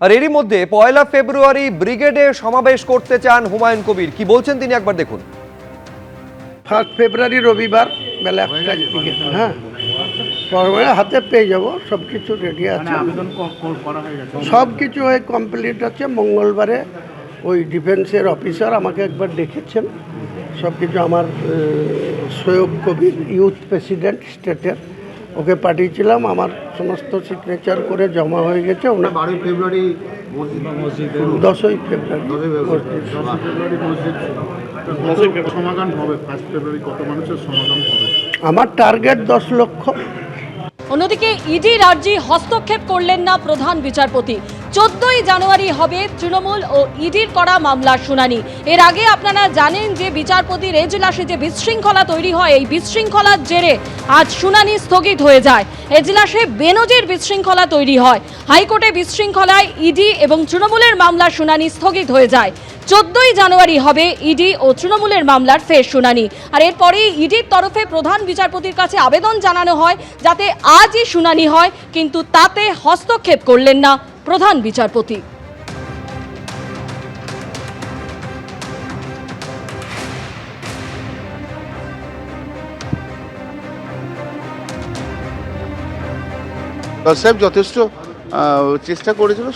আর এরই মধ্যে পয়লা ফেব্রুয়ারি ব্রিগেডে সমাবেশ করতে চান হুমায়ুন কবির। কি বলছেন তিনি একবার দেখুন। ফার্স্ট ফেব্রুয়ারি রবিবার বেলা একটার দিকে হ্যাঁ। হাতে পেয়ে যাব সব কিছু রেডি আছে। সব কিছু হয়ে কমপ্লিট আছে। মঙ্গলবারে ওই ডিফেন্সের অফিসার আমাকে একবার দেখেছেন। সব কিছু আমার সৈয়ব কবির ইউথ প্রেসিডেন্ট স্টেটের ওকে পাঠিয়েছিলাম আমার সমস্ত সিগনেচার করে জমা হয়ে গেছে। ওনার বারোই ফেব্রুয়ারি দশই ফেব্রুয়ারি ফেব্রুয়ারি মসজিদ। হবে ফার্স্ট ফেব্রুয়ারি কত মানুষের সমাধান হবে? আমার টার্গেট দশ লক্ষ। অন্যদিকে ইডি রাজ্যে হস্তক্ষেপ করলেন না প্রধান বিচারপতি। চোদ্দই জানুয়ারি হবে তৃণমূল ও ইডির করা মামলার শুনানি। এর আগে আপনারা জানেন যে বিচারপতির এজলাসে যে বিশৃঙ্খলা তৈরি হয়, এই বিশৃঙ্খলার জেরে আজ শুনানি স্থগিত হয়ে যায়। এজলাসে বেনজির বিশৃঙ্খলা তৈরি হয়। হাইকোর্টে বিশৃঙ্খলায় ইডি এবং তৃণমূলের মামলার শুনানি স্থগিত হয়ে যায়। চোদ্দই জানুয়ারি হবে ইডি ও তৃণমূলের মামলার ফের শুনানি। আর এরপরেই ইডির তরফে প্রধান বিচারপতির কাছে আবেদন জানানো হয়, যাতে আজই শুনানি হয়, কিন্তু তাতে হস্তক্ষেপ করলেন না। প্রধান বিচারপতি। সাহেব যথেষ্ট চেষ্টা করেছিল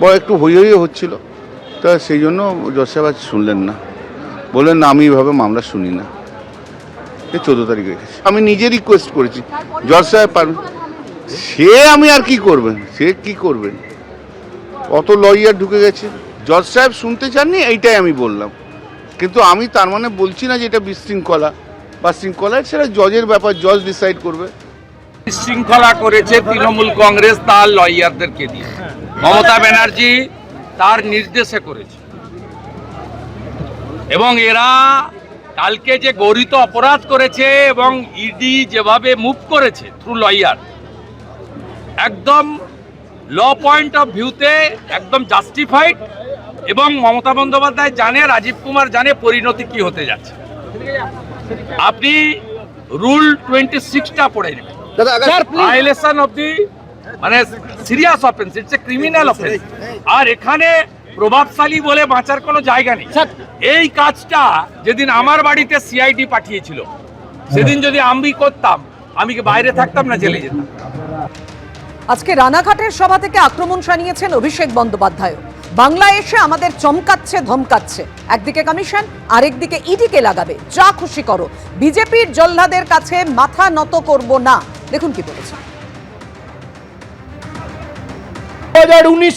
বড় একটু হই হই হচ্ছিল। তা সেই জন্য জজ সাহেব আজ শুনলেন না। বললেন না আমি এভাবে মামলা শুনি না। এই চোদ্দ তারিখ রেখেছি আমি নিজে রিকোয়েস্ট করেছি। জজ সাহেব পার- সে আমি আর কি করবেন সে কি করবেন অত লয়ার ঢুকে গেছে। জজ সাহেব শুনতে চাননি? এইটাই আমি বললাম। কিন্তু আমি তার মানে বলছি না যে এটা বিশৃঙ্খলা। বা শৃঙ্খলা সেটা জজের ব্যাপার, জজ ডিসাইড করবে। বিশৃঙ্খলা করেছে তৃণমূল কংগ্রেস তার লয়ারদেরকে দিয়ে। মমতা ব্যানার্জি তার নির্দেশে করেছে। এবং এরা কালকে যে গরিত অপরাধ করেছে এবং ইডি যেভাবে মুভ করেছে থ্রু লয়ার একদম ল পয়েন্ট অফ ভিউতে একদম জাস্টিফাইড এবং মমতা বন্দ্যোপাধ্যায় জানে রাজীব কুমার জানে পরিণতি কি হতে যাচ্ছে। আপনি রুল টোয়েন্টি সিক্সটা পড়ে নেবেন। ভায়োলেশন অফ দি মানে serious offence it's a criminal offence আর এখানে প্রভাবশালী বলে বাঁচার কোনো জায়গা নেই। এই কাজটা যেদিন আমার বাড়িতে সিআইডি পাঠিয়েছিল সেদিন যদি আমি করতাম আমি কি বাইরে থাকতাম না জেলে যেতাম? আজকে রানাঘাটের সভা থেকে আক্রমণ শানিয়েছেন অভিষেক বন্দ্যোপাধ্যায় বাংলায় এসে আমাদের চমকাচ্ছে, ধমকাচ্ছে। একদিকে কমিশন, আরেকদিকে ইডিকে লাগাবে। যা খুশি করো। বিজেপির জল্লাদের কাছে মাথা নত করব না। দেখুন কি বলেছেন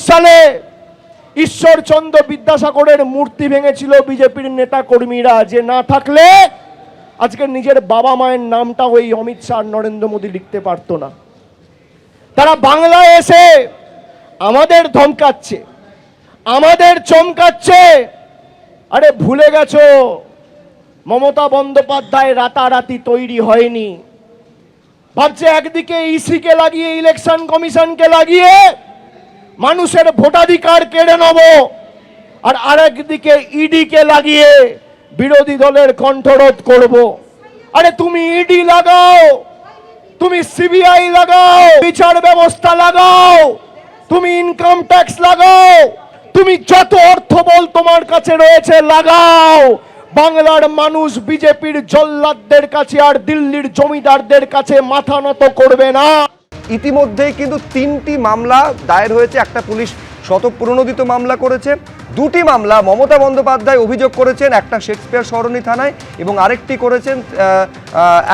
সালে ঈশ্বরচন্দ্র বিদ্যাসাগরের মূর্তি ভেঙেছিল বিজেপির নেতা কর্মীরা যে না থাকলে আজকে নিজের বাবা মায়ের নামটা ওই অমিত শাহ, নরেন্দ্র মোদী লিখতে পারতো না। তারা বাংলায় এসে আমাদের ধমকাচ্ছে, আমাদের চমকাচ্ছে। আরে ভুলে গেছো, মমতা বন্দ্যোপাধ্যায় রাতারাতি তৈরি হয়নি। ভাবছে একদিকে ইসিকে লাগিয়ে, ইলেকশন কমিশনকে লাগিয়ে মানুষের ভোটাধিকার কেড়ে নেব, আর আরেকদিকে ইডিকে লাগিয়ে বিরোধী দলের কণ্ঠরোধ করব। আরে তুমি ইডি লাগাও তুমি সিবিআই লাগাও, বিচার ব্যবস্থা লাগাও, তুমি ইনকাম ট্যাক্স লাগাও, তুমি যত অর্থ বল তোমার কাছে রয়েছে লাগাও। বাংলার মানুষ বিজেপির জল্লাদদের কাছে আর দিল্লির জমিদারদের কাছে মাথা নত করবে না। ইতিমধ্যেই কিন্তু তিনটি মামলা দায়ের হয়েছে। একটা পুলিশ শতপ্রণোদিত মামলা করেছে। দুটি মামলা মমতা বন্দ্যোপাধ্যায় অভিযোগ করেছেন, একটা শেক্সপিয়ার সরণি থানায় এবং আরেকটি করেছেন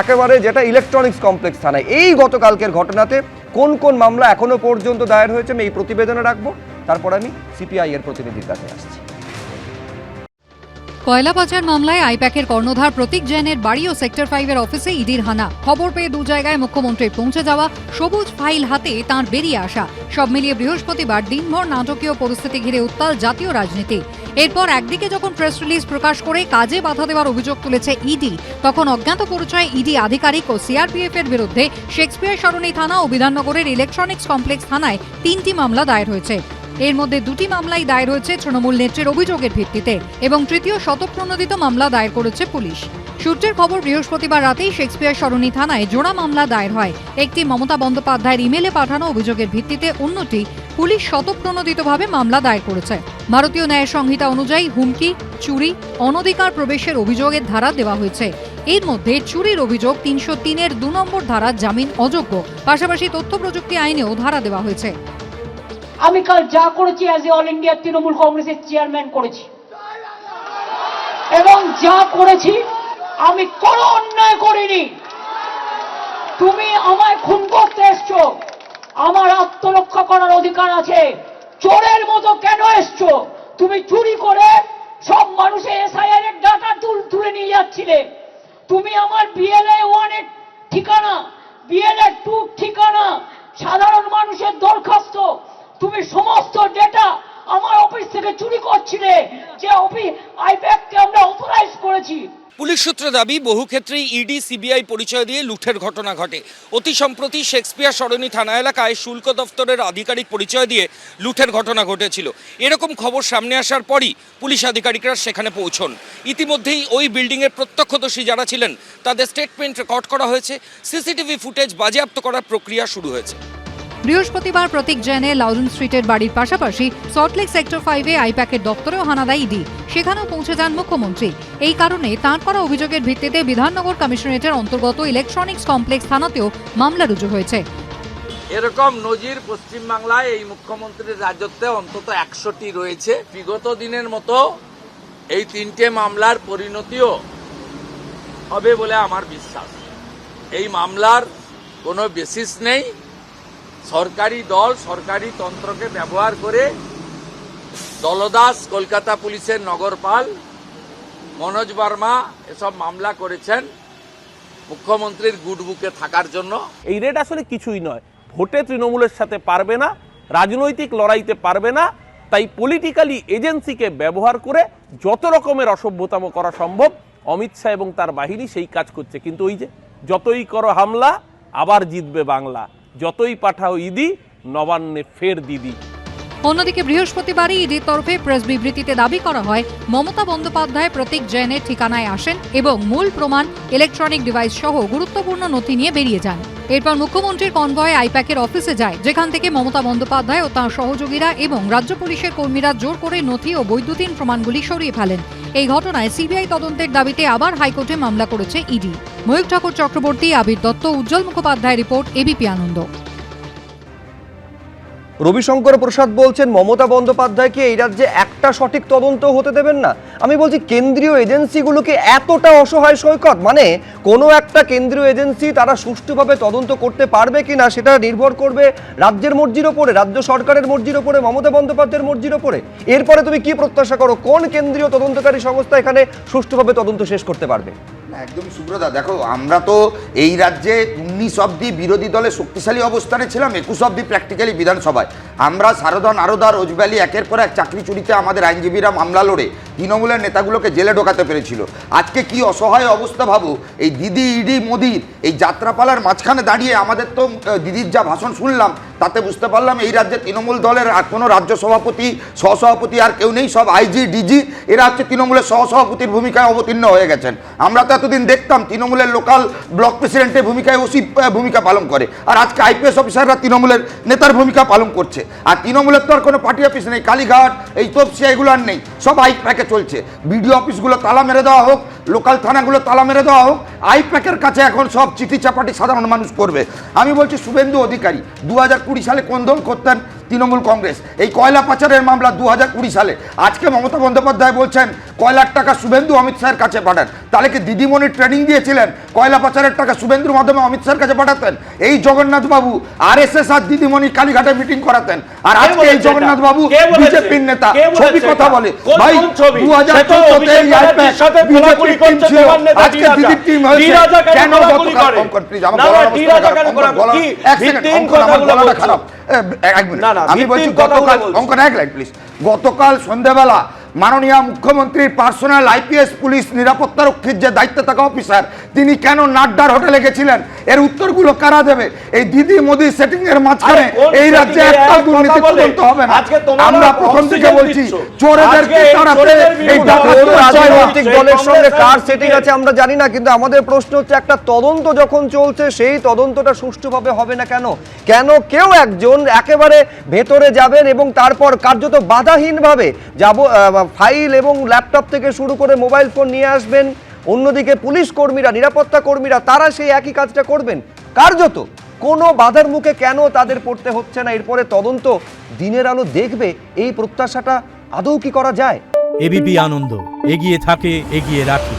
একেবারে যেটা ইলেকট্রনিক্স কমপ্লেক্স থানায়। এই গতকালকের ঘটনাতে কোন কোন মামলা এখনও পর্যন্ত দায়ের হয়েছে আমি এই প্রতিবেদনে রাখব। তারপর আমি সিপিআই এর প্রতিনিধির কাছে আসছি। কয়লা পাচার মামলায় আইপ্যাকের কর্ণধার প্রতীক জৈনের বাড়ি ও সেক্টর ফাইভের অফিসে ইডির হানা। খবর পেয়ে দু জায়গায় মুখ্যমন্ত্রীর পৌঁছে যাওয়া সবুজ ফাইল হাতে তাঁর বেরিয়ে আসা। সব মিলিয়ে বৃহস্পতিবার দিনভর নাটকীয় পরিস্থিতি ঘিরে উত্তাল জাতীয় রাজনীতি। এরপর একদিকে যখন প্রেস রিলিজ প্রকাশ করে কাজে বাধা দেওয়ার অভিযোগ তুলেছে ইডি, তখন অজ্ঞাত পরিচয় ইডি আধিকারিক ও সিআরপিএফ এর বিরুদ্ধে শেক্সপিয়ার সরণি থানা ও বিধাননগরের ইলেকট্রনিক্স কমপ্লেক্স থানায় তিনটি মামলা দায়ের হয়েছে। এর মধ্যে দুটি মামলাই দায়ের হয়েছে তৃণমূল নেত্রীর অভিযোগের ভিত্তিতে এবং তৃতীয় শতপ্রণোদিত মামলা দায়ের করেছে পুলিশ। সূত্রের খবর, বৃহস্পতিবার রাতেই শেক্সপিয়ার সরণি থানায় জোড়া মামলা দায়ের হয়। একটি মমতা বন্দ্যোপাধ্যায়ের ইমেলে পাঠানো অভিযোগের ভিত্তিতে অন্যটি পুলিশ শতপ্রণোদিতভাবে মামলা দায়ের করেছে। ভারতীয় ন্যায় সংহিতা অনুযায়ী হুমকি, চুরি, অনধিকার প্রবেশের অভিযোগের ধারা দেওয়া হয়েছে। এর মধ্যে চুরির অভিযোগ তিনশো তিনের দু নম্বর ধারা জামিন অযোগ্য। পাশাপাশি তথ্য প্রযুক্তি আইনেও ধারা দেওয়া হয়েছে। আমি কাল যা করেছি as a all India Trinamool কংগ্রেসের চেয়ারম্যান করেছি। এবং যা করেছি, আমি কোনো অন্যায় করিনি। তুমি আমায় খুন করতে এসছো। আমার আত্মরক্ষা করার অধিকার আছে। চোরের মতো কেন এসছো? তুমি চুরি করে সব মানুষের এসআইআর এর ডাটা তুল নিয়ে যাচ্ছিলে। তুমি আমার বিএলএ ওয়ানের বিএলএ টু ঠিকানা সাধারণ মানুষের দরখাস্ত তুমি সমস্ত ডেটা আমার অফিস থেকে চুরি করছিলে যে অফিস আইপ্যাককে আমরা অথরাইজ করেছি পুলিশ সূত্রে দাবি, বহু ক্ষেত্রেই ইডি সিবিআই পরিচয় দিয়ে লুঠের ঘটনা ঘটে। অতি সম্প্রতি শেক্সপিয়ার সরণি থানা এলাকায় শুল্ক দফতরের আধিকারিক পরিচয় দিয়ে লুঠের ঘটনা ঘটেছিল। এরকম খবর সামনে আসার পরই পুলিশ আধিকারিকরা সেখানে পৌঁছন। ইতিমধ্যেই ওই বিল্ডিংয়ের প্রত্যক্ষদর্শী যারা ছিলেন, তাদের স্টেটমেন্ট রেকর্ড করা হয়েছে। সিসিটিভি ফুটেজ বাজেয়াপ্ত করার প্রক্রিয়া শুরু হয়েছে। বৃহস্পতিবার প্রতীক জৈনে লাউডন স্ট্রিটের বাড়ির পাশাপাশি সল্টলেক সেক্টর ফাইভে আইপ্যাকের দপ্তরেও হানা দেয় ইডি। সেখানেও পৌঁছে যান মুখ্যমন্ত্রী। এই কারণে তাঁর করা অভিযোগের ভিত্তিতে বিধাননগর কমিশনারেটের অন্তর্গত ইলেকট্রনিক্স কমপ্লেক্স থানাতেও মামলা রুজু হয়েছে। এরকম নজির পশ্চিমবাংলায় এই মুখ্যমন্ত্রীর রাজত্বে অন্তত একশোটি রয়েছে। বিগত দিনের মতো এই তিনটে মামলার পরিণতিও হবে বলে আমার বিশ্বাস। এই মামলার কোনো বেসিস নেই। সরকারি দল, সরকারি তন্ত্রকে ব্যবহার করে দলদাস কলকাতা পুলিশের নগরপাল মনোজ বর্মা এসব মামলা করেছেন মুখ্যমন্ত্রীর গুডবুকে থাকার জন্য। এই রেট আসলে কিছুই নয়। ভোটে তৃণমূলের সাথে পারবে না, রাজনৈতিক লড়াইতে পারবে না, তাই পলিটিক্যালি এজেন্সিকে ব্যবহার করে যত রকমের অসভ্যতাম করা সম্ভব, অমিত শাহ এবং তার বাহিনী সেই কাজ করছে। কিন্তু ওই যে যতই করো হামলা, আবার জিতবে বাংলা। যতই পাঠাও ইদি, নবান্নে ফের দিদি। অন্যদিকে বৃহস্পতিবারই ইডির তরফে প্রেস বিবৃতিতে দাবি করা হয়, মমতা বন্দ্যোপাধ্যায় প্রতীক জৈনের ঠিকানায় আসেন এবং মূল প্রমাণ ইলেকট্রনিক ডিভাইস সহ গুরুত্বপূর্ণ নথি নিয়ে বেরিয়ে যান। এরপর মুখ্যমন্ত্রীর কনভয়ে আইপ্যাকের অফিসে যায়, যেখান থেকে মমতা বন্দ্যোপাধ্যায় ও তাঁর সহযোগীরা এবং রাজ্য পুলিশের কর্মীরা জোর করে নথি ও বৈদ্যুতিন প্রমাণগুলি সরিয়ে ফেলেন। এই ঘটনায় সিবিআই তদন্তের দাবিতে আবার হাইকোর্টে মামলা করেছে ED. Mayukh Thakur Chakraborty, Abir Dutta, Ujjwal Mukhopadhyay report ABP Ananda. Ravishankar Prasad বলছেন, মমতা বন্দ্যোপাধ্যায়কে এই রাজ্যে একটা সঠিক তদন্ত হতে দেবেন না। আমি বলছি, কেন্দ্রীয় এজেন্সিগুলোকে এতটা অসহায় সৈকত মানে কোনো একটা কেন্দ্রীয় এজেন্সি তারা সুষ্ঠুভাবে তদন্ত করতে পারবে কিনা, সেটা নির্ভর করবে রাজ্যের মর্জির ওপরে, রাজ্য সরকারের মর্জির ওপরে, মমতা বন্দ্যোপাধ্যায়ের মর্জির ওপরে। এরপরে তুমি কি প্রত্যাশা করো? কোন কেন্দ্রীয় তদন্তকারী সংস্থা এখানে সুষ্ঠুভাবে তদন্ত শেষ করতে পারবে? না, একদমই সুব্রতা। দেখো আমরা তো এই রাজ্যে উনিশ অব্দি বিরোধী দলে শক্তিশালী অবস্থানে ছিলাম একুশ অব্দি প্র্যাকটিক্যালি বিধানসভায়। আমরা সারদা নারদা রোজভ্যালি একের পর এক চাকরি চুরিতে আমাদের আইনজীবীরা মামলা লড়ে, তৃণমূলের নেতাগুলোকে জেলে ঢোকাতে পেরেছিল। আজকে কি অসহায় অবস্থা ভাবো? এই দিদি, ইডি, মোদির, এই যাত্রাপালার মাঝখানে দাঁড়িয়ে আমাদের তো দিদির যা ভাষণ শুনলাম, তাতে বুঝতে পারলাম এই রাজ্যে তৃণমূল দলের আর কোনো রাজ্য সভাপতি, সহসভাপতি আর কেউ নেই, সব আইজি ডিজি এরা হচ্ছে তৃণমূলের সহসভাপতির ভূমিকায় অবতীর্ণ হয়ে গেছেন। আমরা তো এতদিন দেখতাম তৃণমূলের লোকাল ব্লক প্রেসিডেন্টের ভূমিকায় ওসি ভূমিকা পালন করে, আর আজকে আইপিএস অফিসাররা তৃণমূলের নেতার ভূমিকা পালন করছে। আর তৃণমূলের তো আর কোনো পার্টি অফিস নেই, কালীঘাট, এই তপসিয়া এগুলো আর নেই, সব আই প্যাকে চলছে। বিডিও অফিসগুলো তালা মেরে দেওয়া হোক লোকাল থানাগুলো তালা মেরে দেওয়া হোক আই কাছে এখন সব চিঠি চাপাটি সাধারণ মানুষ করবে। আমি বলছি শুভেন্দু অধিকারী দু হাজার কুড়ি সালে কোন দল করতেন? তৃণমূল কংগ্রেস। এই কয়লা পাচারের মামলা দু হাজার কুড়ি সালে। আজকে মমতা বন্দ্যোপাধ্যায় বলছেন কয়লার টাকা শুভেন্দু অমিত শাহের কাছে পাঠান। তাহলে কি দিদিমণি ট্রেনিং দিয়েছিলেন? কয়লা পাচারের টাকা শুভেন্দুর মাধ্যমে অমিত শাহের কাছে পাঠাতেন? এই জগন্নাথ বাবু আর এস এস আর দিদিমণি কালীঘাটে মিটিং করাতেন। আর আজকে এই জগন্নাথ বাবু বিজেপির নেতা। ছবি কথা বলে। ভাই দু হাজার চোদ্দতে টিম ছিল আজকে দিদির টিম হয়েছে। কেন গতকাল অঙ্কন প্লিজ আমার গলার অবস্থা খারাপ, অঙ্কন গলা- এক সেকেন্ড অঙ্কন আমার গলাটা খারাপ। এক মিনিট। আমি বলছি গতকাল অঙ্কন এক লাইন প্লিজ গতকাল সন্ধ্যাবেলা মাননীয় মুখ্যমন্ত্রীর পার্সোনাল আইপিএস পুলিশ নিরাপত্তা রক্ষীর যে দায়িত্বে থাকা অফিসার তিনি কেন নাড্ডার হোটেলে গেছিলেন? এর উত্তরগুলো কারা দেবে? এই দিদি মোদি সেটিং এর মাঝখানে এই রাজ্যে একটা দুর্নীতি তদন্ত হবে না। আমরা প্রথম থেকে বলছি। চোরেদেরকে এই তাড়াতে রাজনৈতিক দলের সঙ্গে কার সেটিং আছে আমরা জানি না কিন্তু আমাদের প্রশ্ন হচ্ছে একটা তদন্ত যখন চলছে সেই তদন্তটা সুষ্ঠুভাবে হবে না কেন? কেন কেউ একজন একেবারে ভেতরে যাবেন এবং তারপর কার্যত বাধাহীনভাবে যাব ফাইল এবং ল্যাপটপ থেকে শুরু করে মোবাইল ফোন নিয়ে আসবেন? অন্যদিকে পুলিশ কর্মীরা, নিরাপত্তা কর্মীরা, তারা সেই একই কাজটা করবেন। কার্যত কোনো বাধার মুখে কেন তাদের পড়তে হচ্ছে না? এরপরে তদন্ত দিনের আলো দেখবে, এই প্রত্যাশাটা আদৌ কি করা যায়? এবিপি আনন্দ, এগিয়ে থাকে, এগিয়ে রাখে।